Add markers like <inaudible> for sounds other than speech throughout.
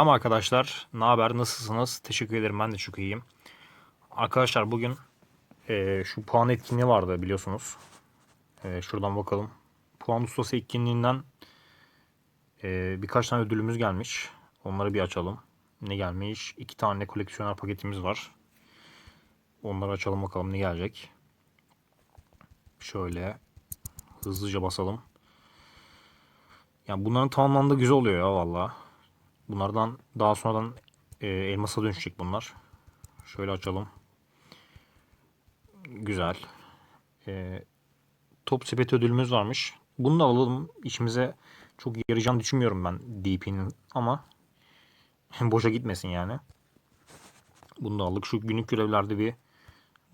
Selam arkadaşlar. Ne haber? Nasılsınız? Teşekkür ederim. Ben de çok iyiyim. Arkadaşlar bugün eee, şu puan etkinliği vardı biliyorsunuz. Eee, şuradan bakalım. Puan ustası etkinliğinden eee, birkaç tane ödülümüz gelmiş. Onları bir açalım. Ne gelmiş? İki tane koleksiyoner paketimiz var. Onları açalım bakalım ne gelecek. Şöyle hızlıca basalım. Yani bunların tamamlandığı güzel oluyor ya valla. Bunlardan daha sonradan e, elmasa dönüşecek bunlar. Şöyle açalım. Güzel. E, top sepeti ödülümüz varmış. Bunu da alalım. İçimize çok yarayacağını düşünmüyorum ben DP'nin ama <laughs> boşa gitmesin yani. Bunu da aldık. Şu günlük görevlerde bir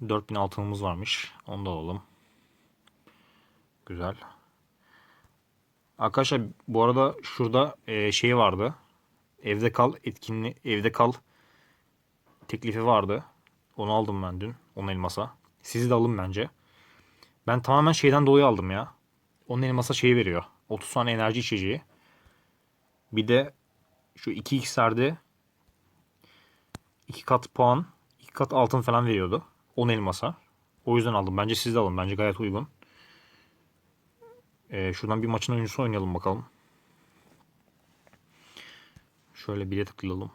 4000 altınımız varmış. Onu da alalım. Güzel. Arkadaşlar bu arada şurada e, şey vardı. Evde kal etkinliği, evde kal teklifi vardı. Onu aldım ben dün. Onun elmasa. Sizi de alın bence. Ben tamamen şeyden dolayı aldım ya. Onun elmasa şeyi veriyor. 30 tane enerji içeceği. Bir de şu 2x'lerde 2 kat puan, 2 kat altın falan veriyordu. 10 elmasa. O yüzden aldım. Bence siz de alın. Bence gayet uygun. Ee, şuradan bir maçın oyuncusu oynayalım bakalım. Şöyle bire tıklayalım.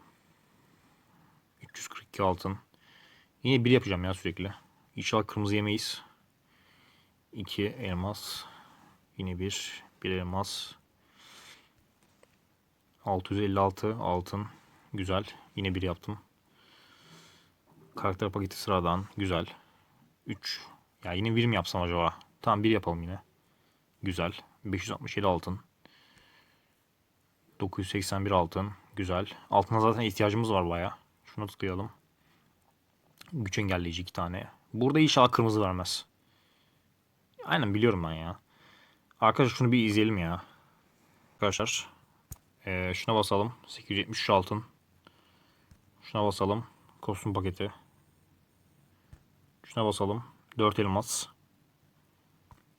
342 altın. Yine bir yapacağım ya sürekli. İnşallah kırmızı yemeyiz. 2 elmas. Yine bir. Bir elmas. 656 altın. Güzel. Yine bir yaptım. Karakter paketi sıradan. Güzel. 3. Ya yine bir mi yapsam acaba? Tamam bir yapalım yine. Güzel. 567 altın. 981 altın. Güzel. Altına zaten ihtiyacımız var baya. Şuna tıklayalım. Güç engelleyici iki tane. Burada inşallah kırmızı vermez. Aynen biliyorum ben ya. Arkadaşlar şunu bir izleyelim ya. Arkadaşlar. Ee, şuna basalım. 873 altın. Şuna basalım. Kostüm paketi. Şuna basalım. 4 elmas.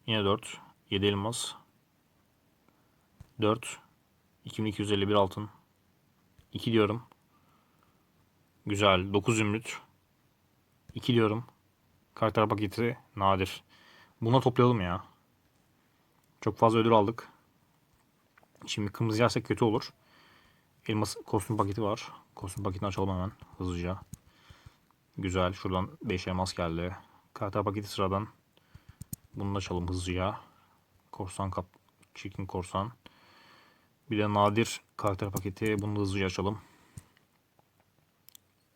Yine 4. 7 elmas. 4. 2251 altın. 2 diyorum. Güzel. 9 zümrüt. 2 diyorum. Karakter paketi nadir. Buna toplayalım ya. Çok fazla ödül aldık. Şimdi kırmızı yersek kötü olur. Elmas kostüm paketi var. Kostüm paketini açalım hemen hızlıca. Güzel. Şuradan 5 elmas geldi. Karakter paketi sıradan. Bunu da açalım hızlıca. Korsan kap, çirkin korsan. Bir de nadir karakter paketi. Bunu da hızlıca açalım.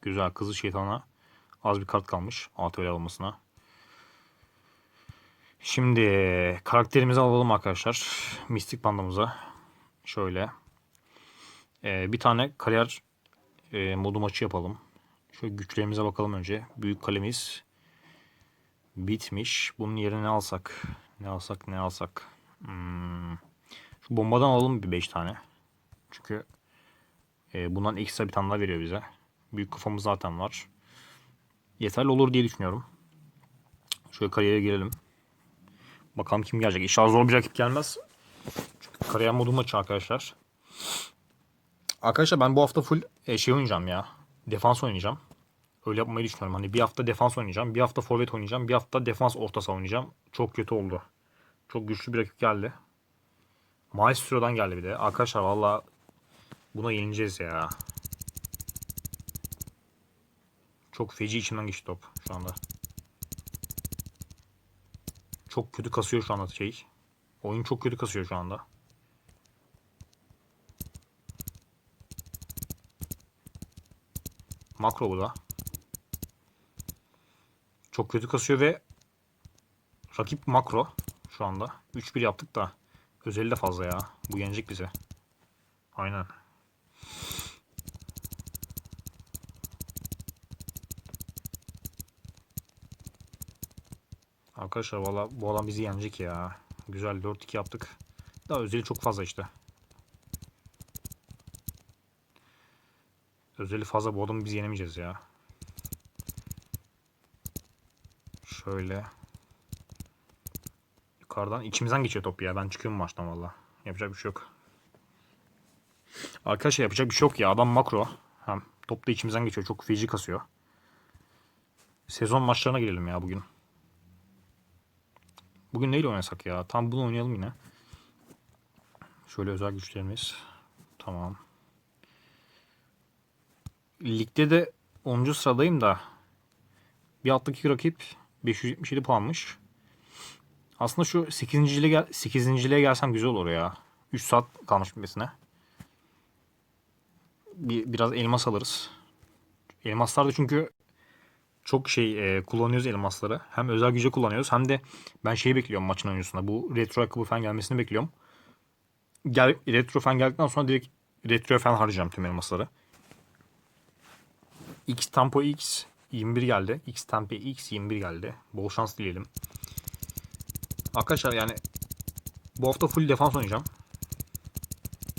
Güzel. Kızı şeytana. Az bir kart kalmış. ATV almasına. Şimdi karakterimizi alalım arkadaşlar. Mistik pandamıza. Şöyle. Ee, bir tane kariyer e, modu maçı yapalım. Şöyle güçlerimize bakalım önce. Büyük kalemiz bitmiş. Bunun yerine ne alsak? Ne alsak ne alsak? Hmm. Şu bombadan alalım bir 5 tane. Çünkü e, bundan ekstra bir tane daha veriyor bize. Büyük kafamız zaten var. Yeterli olur diye düşünüyorum. Şöyle kariyere girelim. Bakalım kim gelecek. İnşallah zor bir rakip gelmez. Çünkü kariyer modu maçı arkadaşlar. Arkadaşlar ben bu hafta full e, şey oynayacağım ya. Defans oynayacağım. Öyle yapmayı düşünüyorum. Hani bir hafta defans oynayacağım. Bir hafta forvet oynayacağım. Bir hafta defans orta saha oynayacağım. Çok kötü oldu. Çok güçlü bir rakip geldi. Maestro'dan geldi bir de. Arkadaşlar valla buna yenileceğiz ya. Çok feci içimden geçti top şu anda. Çok kötü kasıyor şu anda şey. Oyun çok kötü kasıyor şu anda. Makro bu da. Çok kötü kasıyor ve rakip makro şu anda. 3-1 yaptık da özeli de fazla ya. Bu yenecek bize. Aynen. Arkadaşlar valla bu adam bizi yenecek ya. Güzel 4-2 yaptık. Daha özeli çok fazla işte. Özeli fazla bu adamı biz yenemeyeceğiz ya. Şöyle. Yukarıdan içimizden geçiyor top ya. Ben çıkıyorum maçtan valla. Yapacak bir şey yok. Arkadaşlar yapacak bir şey yok ya. Adam makro. Hem top da içimizden geçiyor. Çok feci kasıyor. Sezon maçlarına girelim ya bugün. Bugün neyle oynasak ya? Tam bunu oynayalım yine. Şöyle özel güçlerimiz. Tamam. Ligde de 10. sıradayım da bir alttaki rakip 577 puanmış. Aslında şu 8. lige 8. lige gelsem güzel olur ya. 3 saat kalmış bitmesine. Bir, biraz elmas alırız. Elmaslar da çünkü çok şey e, kullanıyoruz elmasları. Hem özel güce kullanıyoruz hem de ben şeyi bekliyorum maçın öncesinde. Bu retro ayakkabı falan gelmesini bekliyorum. Gel, retro falan geldikten sonra direkt retro falan harcayacağım tüm elmasları. X Tempo X 21 geldi. X Tempo X 21 geldi. Bol şans dileyelim. Arkadaşlar yani bu hafta full defans oynayacağım.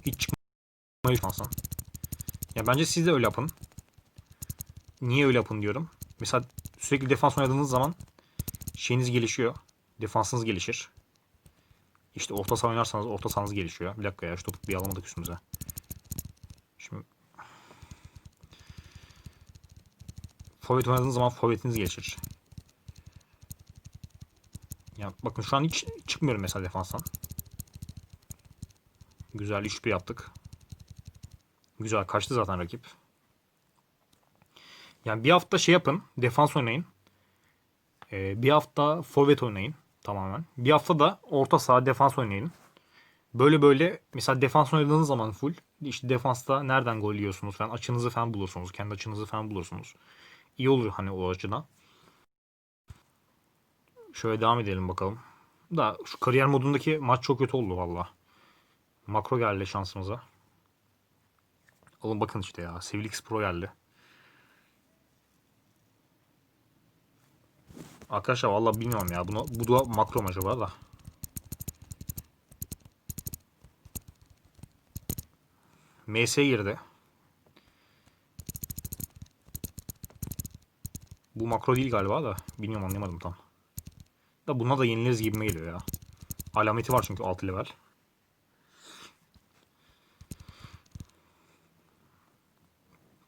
Hiç çıkmayı şansın. Ya bence siz de öyle yapın. Niye öyle yapın diyorum. Mesela sürekli defans oynadığınız zaman şeyiniz gelişiyor. Defansınız gelişir. İşte orta saha oynarsanız orta sahanız gelişiyor. Bir dakika ya şu topu bir alamadık üstümüze. Şimdi forvet oynadığınız zaman forvetiniz gelişir. Bakın şu an hiç çıkmıyorum mesela defanstan. Güzel 3-1 yaptık. Güzel kaçtı zaten rakip. Yani bir hafta şey yapın. Defans oynayın. Ee, bir hafta forvet oynayın tamamen. Bir hafta da orta saha defans oynayın. Böyle böyle mesela defans oynadığınız zaman full işte defansta nereden gol yiyorsunuz falan açınızı falan bulursunuz. Kendi açınızı falan bulursunuz. İyi olur hani o açıdan. Şöyle devam edelim bakalım. Da şu kariyer modundaki maç çok kötü oldu valla. Makro geldi şansımıza. Oğlum bakın işte ya. Civilix Pro geldi. Arkadaşlar valla bilmiyorum ya. Bunu, bu da makro mu acaba da. MS girdi. Bu makro değil galiba da. Bilmiyorum anlayamadım tam. Da buna da yeniliriz gibime geliyor ya. Alameti var çünkü 6 level.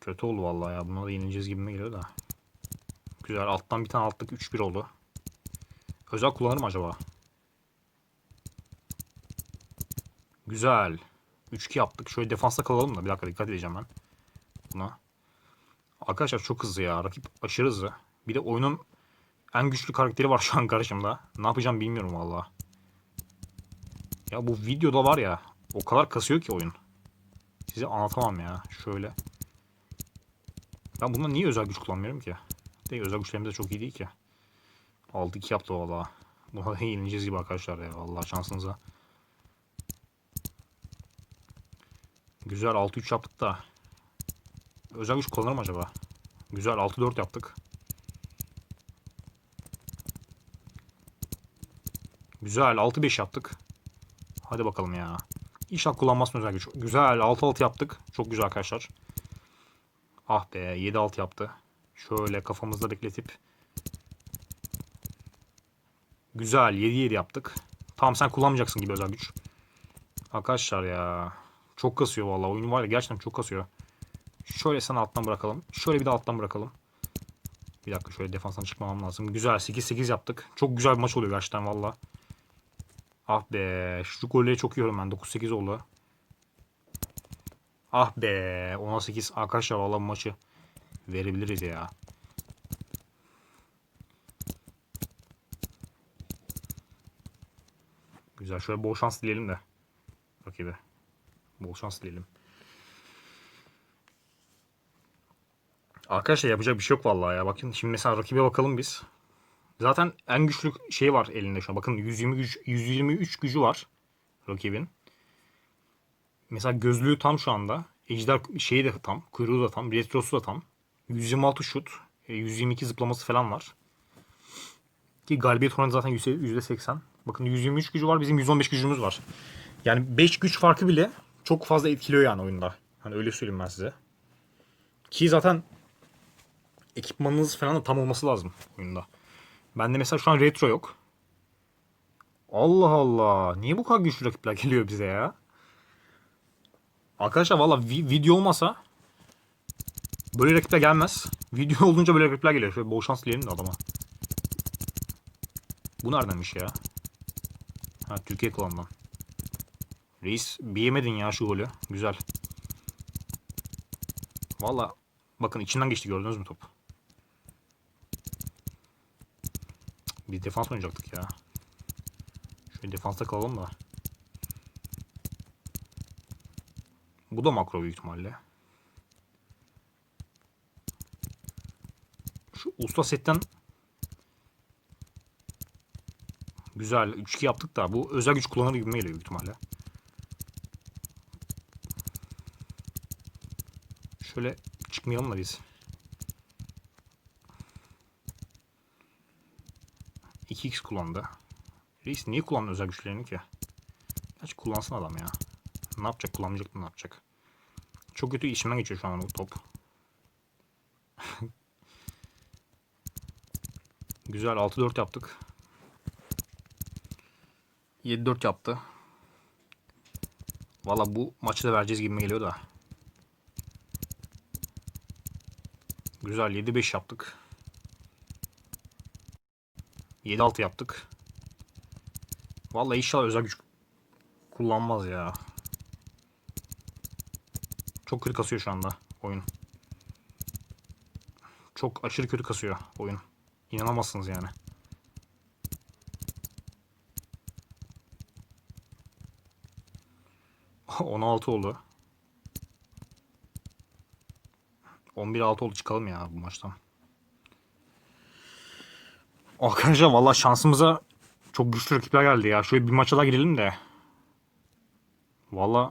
Kötü oldu vallahi ya. Buna da yenileceğiz gibime geliyor da. Güzel. Alttan bir tane altlık 3-1 oldu. Özel kullanırım acaba? Güzel. 3-2 yaptık. Şöyle defansta kalalım da. Bir dakika dikkat edeceğim ben. Buna. Arkadaşlar çok hızlı ya. Rakip aşırı hızlı. Bir de oyunun en güçlü karakteri var şu an karşımda. Ne yapacağım bilmiyorum valla. Ya bu videoda var ya. O kadar kasıyor ki oyun. Size anlatamam ya. Şöyle. Ben bunda niye özel güç kullanmıyorum ki? De özel güçlerimiz de çok iyi değil ki. 6-2 yaptı valla. Buna da yenileceğiz <laughs> gibi arkadaşlar ya. Valla şansınıza. Güzel 6-3 yaptık da. Özel güç kullanır mı acaba? Güzel 6-4 yaptık. Güzel 6-5 yaptık. Hadi bakalım ya. İnşallah kullanmazsın özel güç. Güzel 6-6 yaptık. Çok güzel arkadaşlar. Ah be 7-6 yaptı. Şöyle kafamızda bekletip. Güzel 7-7 yaptık. Tamam sen kullanmayacaksın gibi özel güç. Arkadaşlar ya. Çok kasıyor vallahi oyun var ya gerçekten çok kasıyor. Şöyle sana alttan bırakalım. Şöyle bir de alttan bırakalım. Bir dakika şöyle defanstan çıkmamam lazım. Güzel 8-8 yaptık. Çok güzel bir maç oluyor gerçekten valla. Ah be. Şu golleri çok yiyorum ben. 9-8 oldu. Ah be. 10'a 8. Arkadaşlar valla maçı verebiliriz ya. Güzel. Şöyle bol şans dileyelim de. Rakibe. Bol şans dileyelim. Arkadaşlar yapacak bir şey yok vallahi ya. Bakın şimdi mesela rakibe bakalım biz. Zaten en güçlü şey var elinde şu an. Bakın 120 güç, 123 gücü var rakibin. Mesela gözlüğü tam şu anda. Ejder şeyi de tam. Kuyruğu da tam. Retrosu da tam. 126 şut. 122 zıplaması falan var. Ki galibiyet oranı zaten %80. Bakın 123 gücü var. Bizim 115 gücümüz var. Yani 5 güç farkı bile çok fazla etkiliyor yani oyunda. Hani öyle söyleyeyim ben size. Ki zaten ekipmanınız falan da tam olması lazım oyunda. Bende mesela şu an retro yok. Allah Allah. Niye bu kadar güçlü rakipler geliyor bize ya? Arkadaşlar valla vi- video olmasa böyle rakipler gelmez. Video <laughs> olunca böyle rakipler geliyor. Şöyle bol şans dileyelim de adama. Bu neredenmiş ya? Ha Türkiye klanından. Reis bir yemedin ya şu golü. Güzel. Valla bakın içinden geçti gördünüz mü top? Biz defans oynayacaktık ya. Şöyle defansta kalalım da. Bu da makro büyük ihtimalle. Şu usta setten güzel 3-2 yaptık da bu özel güç kullanır gibi geliyor büyük ihtimalle. Şöyle çıkmayalım da biz. 2x kullandı. Reis niye kullandı özel güçlerini ki? Gerçi kullansın adam ya. Ne yapacak? Kullanmayacak mı ne yapacak? Çok kötü işimden geçiyor şu an bu top. <laughs> Güzel 6-4 yaptık. 7-4 yaptı. Valla bu maçı da vereceğiz gibi geliyor da. Güzel 7-5 yaptık. 7-6 yaptık. Vallahi inşallah özel güç kullanmaz ya. Çok kötü kasıyor şu anda oyun. Çok aşırı kötü kasıyor oyun. İnanamazsınız yani. <laughs> ...16 oldu. 11-6 oldu çıkalım ya bu maçtan. Arkadaşlar valla şansımıza çok güçlü rakipler geldi ya. Şöyle bir maça daha girelim de. Valla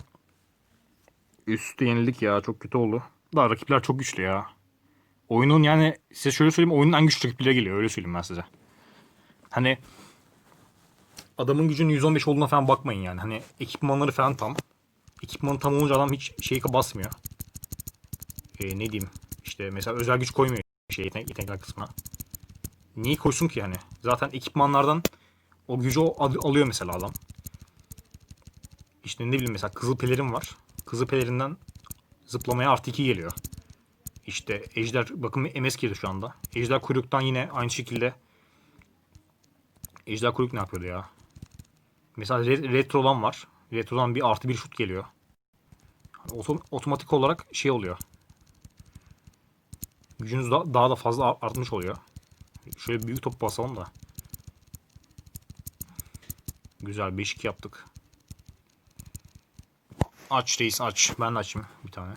üstte yenildik ya. Çok kötü oldu. Daha rakipler çok güçlü ya. Oyunun yani size şöyle söyleyeyim oyunun en güçlü rakipleri geliyor. Öyle söyleyeyim ben size. Hani adamın gücünün 115 olduğuna falan bakmayın yani. Hani ekipmanları falan tam. Ekipmanı tam olunca adam hiç şeyi basmıyor. Ee, ne diyeyim? İşte mesela özel güç koymuyor şey yetenek, yetenekler kısmına. Niye koysun ki yani? Zaten ekipmanlardan o gücü alıyor mesela adam. İşte ne bileyim mesela kızıl pelerin var. Kızıl pelerinden zıplamaya artı 2 geliyor. İşte ejder bakın MS girdi şu anda. Ejder kuyruktan yine aynı şekilde Ejder kuyruk ne yapıyordu ya? Mesela re- retrodan var. Retrodan bir artı bir şut geliyor. Otom- otomatik olarak şey oluyor. Gücünüz da- daha da fazla artmış oluyor. Şöyle büyük top basalım da. Güzel 5-2 yaptık. Aç reis aç. Ben de açayım bir tane.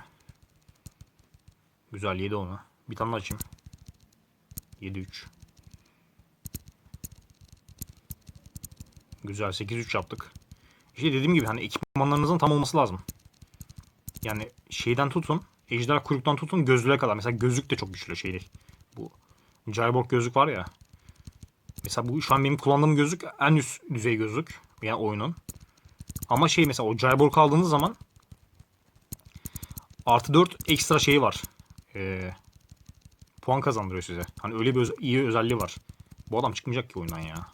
Güzel 7 onu. Bir tane açayım. 7-3. Güzel 8-3 yaptık. İşte dediğim gibi hani ekipmanlarınızın tam olması lazım. Yani şeyden tutun. Ejder kuyruktan tutun gözlüğe kadar. Mesela gözlük de çok güçlü şey. Bu Cyborg gözlük var ya. Mesela bu şu an benim kullandığım gözlük en üst düzey gözlük. Yani oyunun. Ama şey mesela o Cyborg aldığınız zaman artı 4 ekstra şeyi var. Ee, puan kazandırıyor size. Hani öyle bir öz- iyi özelliği var. Bu adam çıkmayacak ki oyundan ya.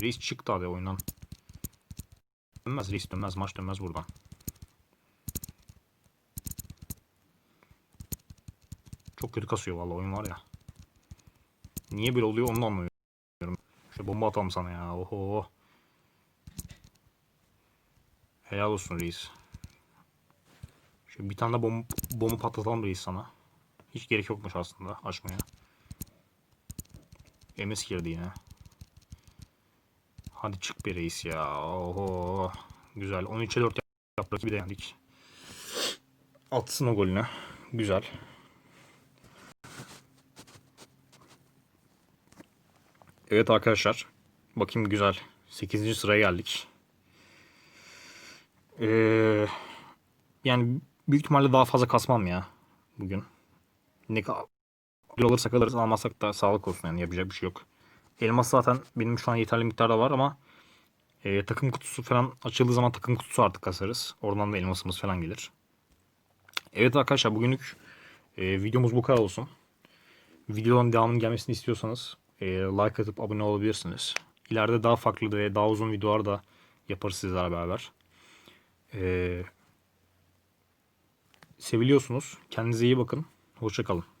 Reis çıktı hadi oyundan. Dönmez reis dönmez maç dönmez buradan. Çok kötü kasıyor vallahi oyun var ya. Niye böyle oluyor onu anlamıyorum. Şöyle bomba atalım sana ya. Oho. Helal olsun reis. Şöyle bir tane de bom bomba patlatalım reis sana. Hiç gerek yokmuş aslında açmaya. MS girdi yine. Hadi çık bir reis ya. Oho. Güzel. 13'e 4 yap. Rakibi de yendik. Atsın o golünü. Güzel. Evet arkadaşlar. Bakayım güzel. 8. sıraya geldik. Ee, yani büyük ihtimalle daha fazla kasmam ya bugün. Ne kadar alırsak alırız almazsak da sağlık olsun yani yapacak bir şey yok. Elmas zaten benim şu an yeterli miktarda var ama e, takım kutusu falan açıldığı zaman takım kutusu artık kasarız. Oradan da elmasımız falan gelir. Evet arkadaşlar bugünlük e, videomuz bu kadar olsun. Videonun devamının gelmesini istiyorsanız e, like atıp abone olabilirsiniz. İleride daha farklı ve daha uzun videolar da yaparız sizlerle beraber. Ee, seviliyorsunuz. Kendinize iyi bakın. Hoşçakalın.